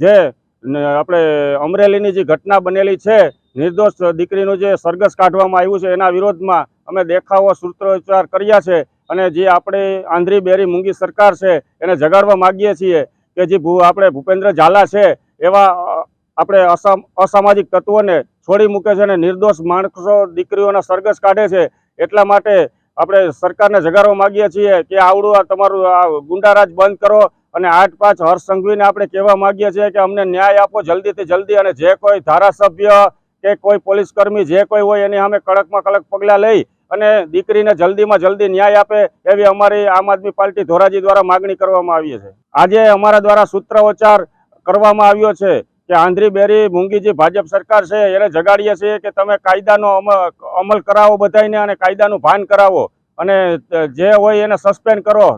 જે આપણે અમરેલીની જે ઘટના બનેલી છે, નિર્દોષ દીકરીનું જે સરઘસ કાઢવામાં આવ્યું છે, એના વિરોધમાં અમે દેખાવો, સૂત્રોચ્ચાર કર્યા છે અને જે આપણે આંધ્રી બેરી મૂંગી સરકાર છે, એને જગાડવા માગીએ છીએ કે જે આપણે ભૂપેન્દ્ર ઝાલા છે, એવા આપણે અસામ, અસામાજિક તત્વોને છોડી મૂકે છે અને નિર્દોષ માણસો, દીકરીઓના સરઘસ કાઢે છે, એટલા માટે આપણે સરકારને જગાડવા માગીએ છીએ કે આવડું તમારું આ ગુંડારાજ બંધ કરો અને આઠ પાંચ હર્ષ સંઘવીને આપણે કહેવા માગીએ છીએ કે અમને ન્યાય આપો જલ્દીથી જલ્દી અને જે કોઈ ધારાસભ્ય કે કોઈ પોલીસ કર્મી જે કોઈ હોય એની અમે કડકમાં કડક પગલાં લઈ અને દીકરીને જલ્દીમાં જલ્દી ન્યાય આપે એવી અમારી આમ આદમી પાર્ટી ધોરાજી દ્વારા માગણી કરવામાં આવી છે. આજે અમારા દ્વારા સૂત્રોચ્ચાર કરવામાં આવ્યો છે કે આંધ્રી બેરી મૂંગીજી ભાજપ સરકાર છે, એને જગાડીએ છીએ કે તમે કાયદાનો અમ- અમલ કરાવો બધાને અને કાયદાનું ભાન કરાવો અને જે હોય એને સસ્પેન્ડ કરો